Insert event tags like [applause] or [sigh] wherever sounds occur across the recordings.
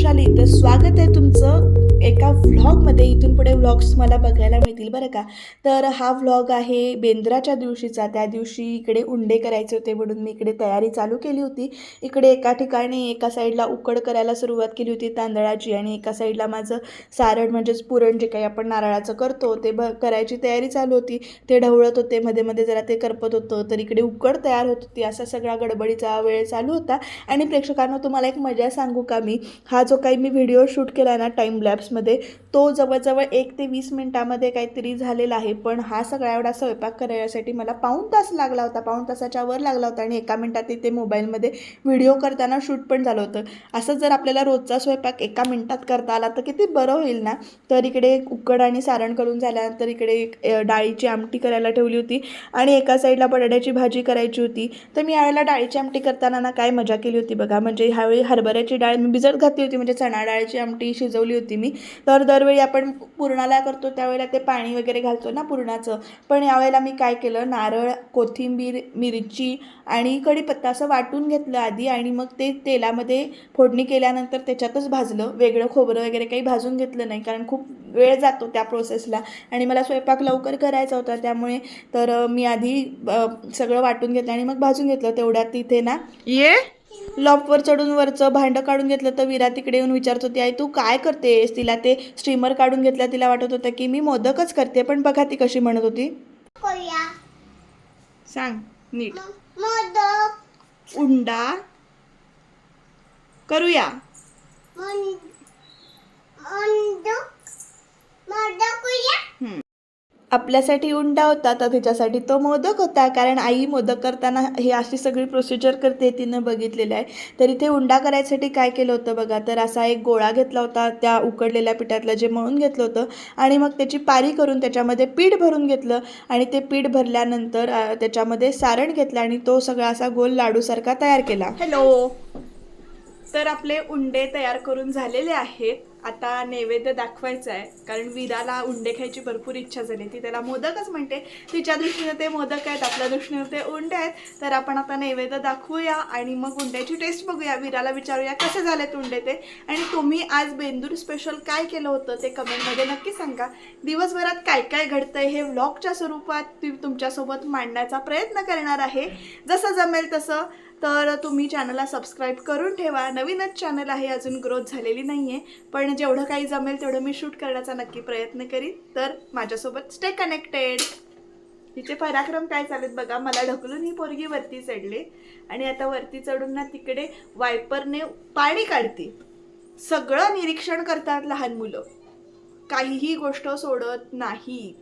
वृषाली तर स्वागत आहे तुमचं. एका व्लॉगमध्ये इथून पुढे व्लॉग्स मला बघायला मिळतील बरं का? तर हा व्लॉग आहे बेंद्राच्या दिवशीचा. त्या दिवशी इकडे उंडे करायचे होते म्हणून मी इकडे तयारी चालू केली होती. इकडे एका ठिकाणी एका साईडला उकड करायला सुरुवात केली होती तांदळाची आणि एका साईडला माझं सारण म्हणजेच पुरण जे काही आपण नारळाचं करतो ते ब करायची तयारी चालू होती. ते ढवळत होते मध्ये मध्ये जरा ते करपत होतं तर इकडे उकड तयार होत होती. असा सगळा गडबडीचा वेळ चालू होता. आणि प्रेक्षकांना तुम्हाला एक मजा सांगू का मी? हा जो काही मी व्हिडिओ शूट केला ना टाईम लॅब्स मध्ये तो जवळजवळ एक ते वीस मिनटामध्ये काहीतरी झालेला आहे. पण हा सगळा एवढा स्वयंपाक करायसाठी मला पाऊण तास लागला होता. पाऊण तासाच्या वर लागला होता आणि एका मिनटात तिथे मोबाईलमध्ये व्हिडिओ करताना शूट पण झालं होतं. असं जर आपल्याला रोजचा स्वयंपाक एका मिनटात करता आला तर किती बरं होईल ना? तर इकडे उकड आणि सारण करून झाल्यानंतर इकडे डाळीची आमटी करायला ठेवली होती आणि एका साईडला बटाट्याची भाजी करायची होती. तर मी यावेळेला डाळीची आमटी करताना ना काय मजा केली होती बघा. म्हणजे ह्यावेळी हरभऱ्याची डाळ मी भिजत घातली होती. म्हणजे चणा डाळीची आमटी शिजवली होती मी. तर दरवेळी आपण पुरणाला करतो त्यावेळेला ते पाणी वगैरे घालतो ना पुरणाचं. पण यावेळेला मी काय केलं नारळ कोथिंबीर मिरची आणि कढीपत्ता असं वाटून घेतलं आधी आणि मग ते तेलामध्ये फोडणी केल्यानंतर त्याच्यातच भाजलं. वेगळं खोबरं वगैरे काही भाजून घेतलं नाही कारण खूप वेळ जातो त्या प्रोसेसला आणि मला स्वयंपाक लवकर करायचा होता त्यामुळे तर मी आधी सगळं वाटून घेतलं आणि मग भाजून घेतलं. तेवढ्यात तिथे ना ये. लॉपवर चढून वरचं भांडं काढून घेतलं तर विरा तिकडे येऊन विचारत होती आई तू काय करतेस? तिला ते स्टीमर काढून घेतलं तिला वाटत होतं की मी मोदकच करते पण बघा ती कशी म्हणत होती. सांग नीट. मोदक. उंडा. करूया. आपल्यासाठी उंडा होता तर तिच्यासाठी तो मोदक होता. कारण आई मोदक करताना हे अशी सगळी प्रोसिजर करते तिनं बघितलेलं आहे. तर इथे उंडा करायसाठी काय केलं होतं बघा तर असा एक गोळा घेतला होता त्या उकडलेल्या पिठातलं जे मळून घेतलं होतं. आणि मग त्याची पारी करून त्याच्यामध्ये पीठ भरून घेतलं. आणि ते पीठ भरल्यानंतर त्याच्यामध्ये सारण घेतलं आणि तो सगळा असा गोल लाडूसारखा तयार केला. हॅलो. तर आपले उंडे तयार करून झालेले आहेत. आता नैवेद्य दाखवायचा आहे. कारण वीराला उंडे खायची भरपूर इच्छा झाली. ती त्याला मोदकच म्हणते. तिच्या दृष्टीने ते मोदक आहेत आपल्या दृष्टीने ते उंडे आहेत. तर आपण आता नैवेद्य दाखवूया आणि मग उंड्याची टेस्ट बघूया. वीराला विचारूया कसे झालेत उंडे ते? आणि तुम्ही आज बेंदूर स्पेशल काय केलं होतं ते कमेंटमध्ये नक्की सांगा. दिवसभरात काय काय घडतंय हे व्लॉगच्या स्वरूपात ती तुमच्यासोबत मांडण्याचा प्रयत्न करणार आहे. जसं जमेल तसं तर तुम्ही चॅनलला सबस्क्राईब करून ठेवा. नवीनच चॅनल आहे अजून ग्रोथ झालेली नाही आहे पण जेवढं काही जमेल तेवढं मी शूट करण्याचा नक्की प्रयत्न करीन. तर माझ्यासोबत स्टे कनेक्टेड तिचे पराक्रम काय चालेत बघा मला ढकलून ही पोरगी वरती चढली. आणि आता वरती चढून ना तिकडे वायपरने पाणी काढते. सगळं निरीक्षण करतात लहान मुलं. काहीही गोष्ट सोडत नाहीत.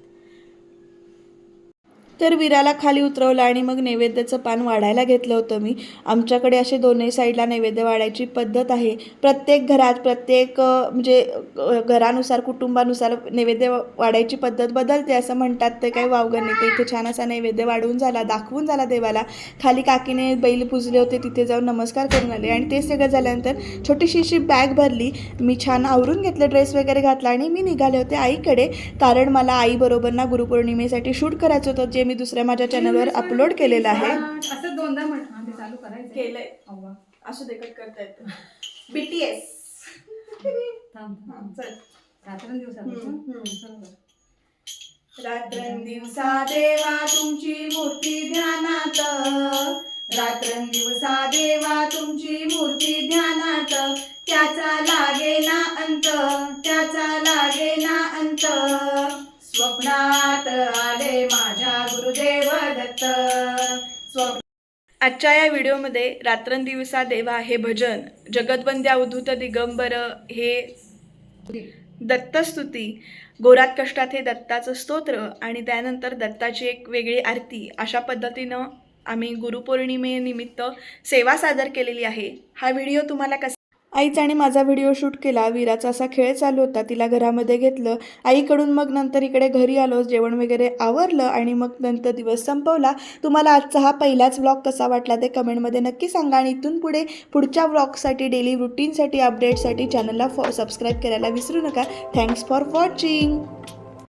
तर विराला खाली उतरवलं आणि मग नैवेद्याचं पान वाढायला घेतलं होतं मी. आमच्याकडे असे दोन्ही साईडला नैवेद्य वाढायची पद्धत आहे. प्रत्येक घरात प्रत्येक म्हणजे घरानुसार कुटुंबानुसार नैवेद्य वाढायची पद्धत बदलते असं म्हणतात. ते काही वावगर नाही. ते इथे छान असा नैवेद्य वाढवून झाला दाखवून झाला देवाला. खाली काकीने बैल पुजले होते तिथे जाऊन नमस्कार करून आले. आणि ते सगळं झाल्यानंतर छोटीशी अशी बॅग भरली. मी छान आवरून घेतलं ड्रेस वगैरे घातला आणि मी निघाले होते आईकडे. कारण मला आईबरोबर ना गुरुपौर्णिमेसाठी शूट करायचं होतं जे मी दुसऱ्या माझ्या चॅनलवर अपलोड केलेलं आहे. असं दोनदा चालू करायचं केलंय. असं देखत करता येतं. [laughs] बीटीएस. रात्रंदिवसा देवा तुमची मूर्ती ध्यानात. रात्रंदिवसा देवा तुमची मूर्ती ध्यानात. त्याचा लागे ना अंत त्याचा लागे ना अंत. स्वप्नात आजच्या या व्हिडिओमध्ये रात्रंदिवसा देवा हे भजन जगदवंद्या उद्धूत दिगंबर हे दत्तस्तुती गोरात कष्टात हे दत्ताचं स्तोत्र आणि त्यानंतर दत्ताची एक वेगळी आरती अशा पद्धतीनं आम्ही गुरुपौर्णिमेनिमित्त सेवा सादर केलेली आहे. हा व्हिडिओ तुम्हाला कसा आईचा आणि माझा व्हिडिओ शूट केला. वीराचा असा खेळ चालू होता. तिला घरामध्ये घेतलं. आईकडून मग नंतर इकडे घरी आलो. जेवण वगैरे आवरलं आणि मग नंतर दिवस संपवला. तुम्हाला आजचा हा पहिलाच व्लॉग कसा वाटला ते कमेंटमध्ये नक्की सांगा आणि इथून पुढे पुढच्या व्लॉगसाठी डेली रुटीनसाठी अपडेटसाठी चॅनलला फॉ सबस्क्राईब करायला विसरू नका. Thanks for watching